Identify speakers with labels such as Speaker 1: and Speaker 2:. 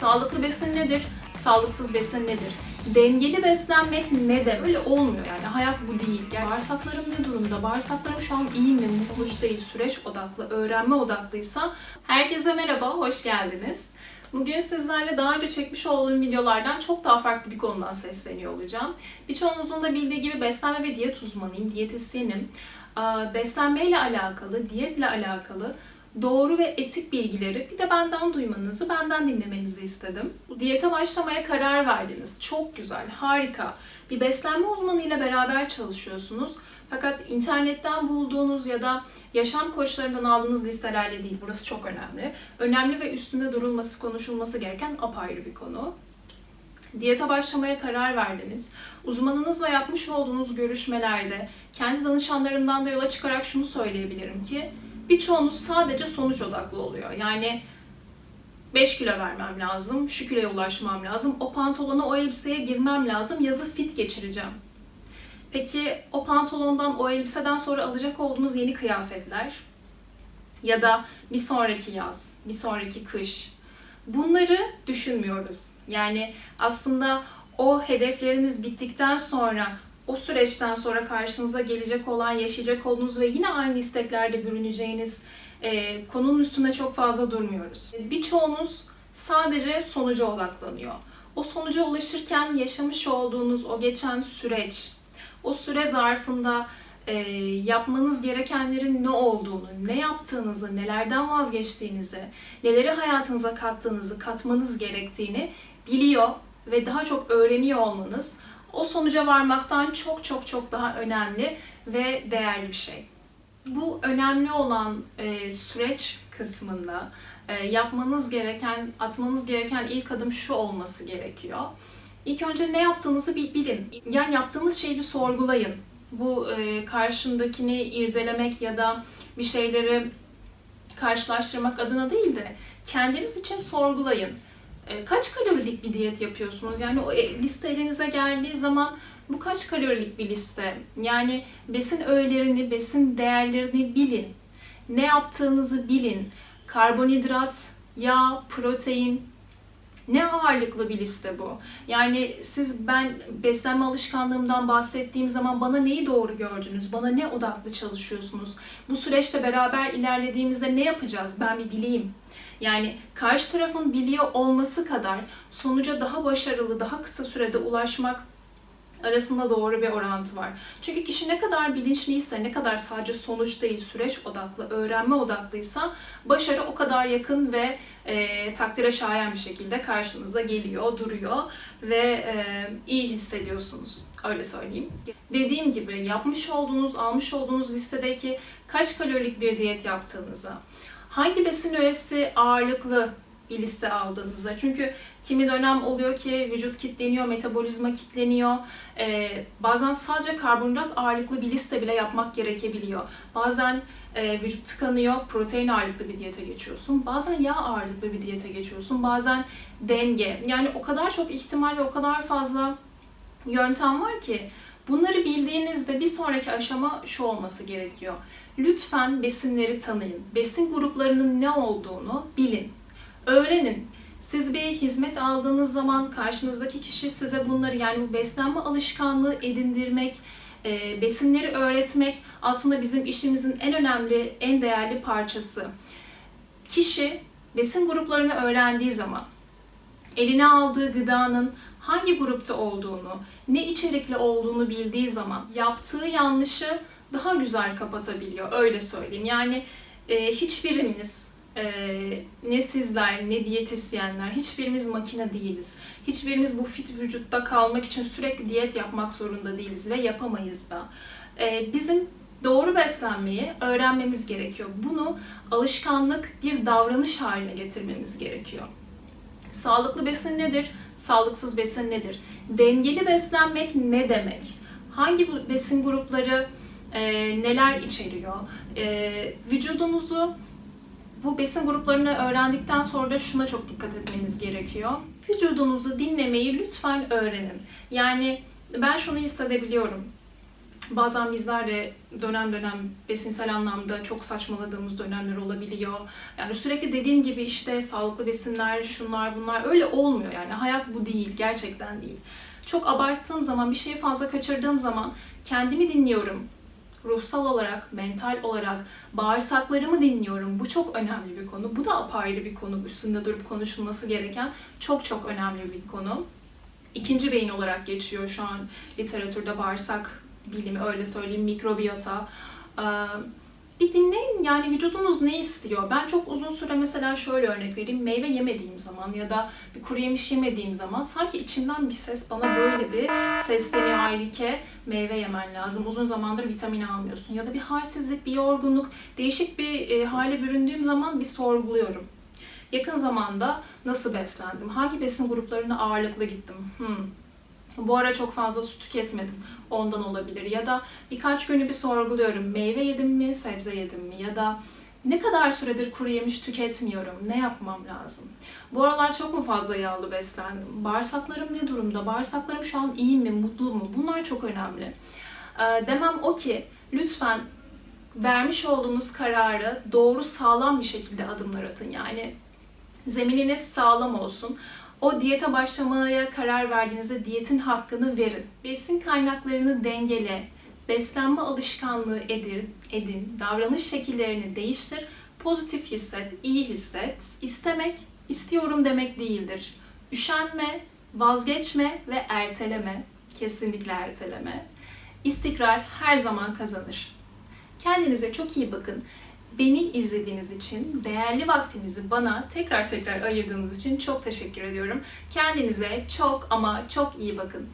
Speaker 1: Sağlıklı besin nedir? Sağlıksız besin nedir? Dengeli beslenmek ne de öyle olmuyor yani hayat bu değil. Gerçekten. Bağırsaklarım ne durumda? Bağırsaklarım şu an iyi mi? Mutlu değil, süreç odaklı, öğrenme odaklıysa. Herkese merhaba, hoş geldiniz. Bugün sizlerle daha önce çekmiş olduğum videolardan çok daha farklı bir konudan sesleniyor olacağım. Birçoğunuzun da bildiği gibi beslenme ve diyet uzmanıyım, diyetisyenim. Beslenmeyle alakalı, diyetle alakalı doğru ve etik bilgileri bir de benden duymanızı, benden dinlemenizi istedim. Diyete başlamaya karar verdiniz. Çok güzel, harika. Bir beslenme uzmanıyla beraber çalışıyorsunuz. Fakat internetten bulduğunuz ya da yaşam koçlarından aldığınız listelerle değil. Burası çok önemli. Önemli ve üstünde durulması, konuşulması gereken apayrı bir konu. Diyete başlamaya karar verdiniz. Uzmanınızla yapmış olduğunuz görüşmelerde kendi danışanlarımdan da yola çıkarak şunu söyleyebilirim ki birçoğunuz sadece sonuç odaklı oluyor. Yani 5 kilo vermem lazım, şu kiloya ulaşmam lazım, o pantolona, o elbiseye girmem lazım, yazı fit geçireceğim. Peki o pantolondan, o elbiseden sonra alacak olduğunuz yeni kıyafetler ya da bir sonraki yaz, bir sonraki kış bunları düşünmüyoruz. Yani aslında o hedefleriniz bittikten sonra o süreçten sonra karşınıza gelecek olan, yaşayacak olduğunuz ve yine aynı isteklerde bürüneceğiniz e, konunun üstünde çok fazla durmuyoruz. Birçoğunuz sadece sonuca odaklanıyor. O sonuca ulaşırken yaşamış olduğunuz o geçen süreç, o süre zarfında e, yapmanız gerekenlerin ne olduğunu, ne yaptığınızı, nelerden vazgeçtiğinizi, neleri hayatınıza kattığınızı, katmanız gerektiğini biliyor ve daha çok öğreniyor olmanız o sonuca varmaktan çok çok çok daha önemli ve değerli bir şey. Bu önemli olan e, süreç kısmında e, yapmanız gereken, atmanız gereken ilk adım şu olması gerekiyor. İlk önce ne yaptığınızı bir bilin. Yani yaptığınız şeyi bir sorgulayın. Bu e, karşındakini irdelemek ya da bir şeyleri karşılaştırmak adına değil de kendiniz için sorgulayın. E, kaç kalorilik bir diyet yapıyorsunuz? Yani o e, liste elinize geldiği zaman bu kaç kalorilik bir liste? Yani besin öğelerini, besin değerlerini bilin. Ne yaptığınızı bilin. Karbonhidrat, yağ, protein, ne ağırlıklı bir liste bu. Yani siz ben beslenme alışkanlığımdan bahsettiğim zaman bana neyi doğru gördünüz? Bana ne odaklı çalışıyorsunuz? Bu süreçte beraber ilerlediğimizde ne yapacağız? Ben bir bileyim. Yani karşı tarafın biliyor olması kadar sonuca daha başarılı, daha kısa sürede ulaşmak arasında doğru bir orantı var. Çünkü kişi ne kadar bilinçliyse, ne kadar sadece sonuç değil, süreç odaklı, öğrenme odaklıysa başarı o kadar yakın ve e, takdire şayan bir şekilde karşınıza geliyor, duruyor ve e, iyi hissediyorsunuz. Öyle söyleyeyim. Dediğim gibi yapmış olduğunuz, almış olduğunuz listedeki kaç kalorilik bir diyet yaptığınıza, hangi besin öğesi ağırlıklı bir liste aldığınızda. Çünkü kimi dönem oluyor ki vücut kitleniyor, metabolizma kitleniyor. Ee, bazen sadece karbonhidrat ağırlıklı bir liste bile yapmak gerekebiliyor. Bazen e, vücut tıkanıyor, protein ağırlıklı bir diyete geçiyorsun. Bazen yağ ağırlıklı bir diyete geçiyorsun. Bazen denge. Yani o kadar çok ihtimal ve o kadar fazla yöntem var ki bunları bildiğinizde bir sonraki aşama şu olması gerekiyor. Lütfen besinleri tanıyın. Besin gruplarının ne olduğunu bilin öğrenin. Siz bir hizmet aldığınız zaman karşınızdaki kişi size bunları yani bu beslenme alışkanlığı edindirmek, e, besinleri öğretmek aslında bizim işimizin en önemli, en değerli parçası. Kişi besin gruplarını öğrendiği zaman eline aldığı gıdanın hangi grupta olduğunu, ne içerikli olduğunu bildiği zaman yaptığı yanlışı daha güzel kapatabiliyor. Öyle söyleyeyim. Yani e, hiçbirimiz ee, ne sizler ne diyetisyenler hiçbirimiz makine değiliz. Hiçbirimiz bu fit vücutta kalmak için sürekli diyet yapmak zorunda değiliz ve yapamayız da. Ee, bizim doğru beslenmeyi öğrenmemiz gerekiyor. Bunu alışkanlık bir davranış haline getirmemiz gerekiyor. Sağlıklı besin nedir? Sağlıksız besin nedir? Dengeli beslenmek ne demek? Hangi besin grupları e, neler içeriyor? E, vücudunuzu bu besin gruplarını öğrendikten sonra da şuna çok dikkat etmeniz gerekiyor. Vücudunuzu dinlemeyi lütfen öğrenin. Yani ben şunu hissedebiliyorum. Bazen bizler de dönem dönem besinsel anlamda çok saçmaladığımız dönemler olabiliyor. Yani sürekli dediğim gibi işte sağlıklı besinler, şunlar bunlar öyle olmuyor yani. Hayat bu değil, gerçekten değil. Çok abarttığım zaman, bir şeyi fazla kaçırdığım zaman kendimi dinliyorum. Ruhsal olarak, mental olarak bağırsaklarımı dinliyorum. Bu çok önemli bir konu. Bu da apayrı bir konu. Üstünde durup konuşulması gereken çok çok önemli bir konu. İkinci beyin olarak geçiyor şu an literatürde bağırsak bilimi öyle söyleyeyim mikrobiyota. Bir dinleyin yani vücudunuz ne istiyor? Ben çok uzun süre mesela şöyle örnek vereyim. Meyve yemediğim zaman ya da bir kuru yemiş yemediğim zaman sanki içimden bir ses bana böyle bir sesleniyor Aybike meyve yemen lazım. Uzun zamandır vitamin almıyorsun. Ya da bir halsizlik, bir yorgunluk, değişik bir e, hale büründüğüm zaman bir sorguluyorum. Yakın zamanda nasıl beslendim? Hangi besin gruplarına ağırlıklı gittim? Hmm. Bu ara çok fazla su tüketmedim. Ondan olabilir. Ya da birkaç günü bir sorguluyorum. Meyve yedim mi, sebze yedim mi? Ya da ne kadar süredir kuru yemiş tüketmiyorum? Ne yapmam lazım? Bu aralar çok mu fazla yağlı beslendim? Bağırsaklarım ne durumda? Bağırsaklarım şu an iyi mi, mutlu mu? Bunlar çok önemli. Ee, demem o ki lütfen vermiş olduğunuz kararı doğru sağlam bir şekilde adımlar atın. Yani zemininiz sağlam olsun. O diyete başlamaya karar verdiğinizde diyetin hakkını verin. Besin kaynaklarını dengele, beslenme alışkanlığı edin, edin, davranış şekillerini değiştir, pozitif hisset, iyi hisset. İstemek, istiyorum demek değildir. Üşenme, vazgeçme ve erteleme. Kesinlikle erteleme. İstikrar her zaman kazanır. Kendinize çok iyi bakın. Beni izlediğiniz için, değerli vaktinizi bana tekrar tekrar ayırdığınız için çok teşekkür ediyorum. Kendinize çok ama çok iyi bakın.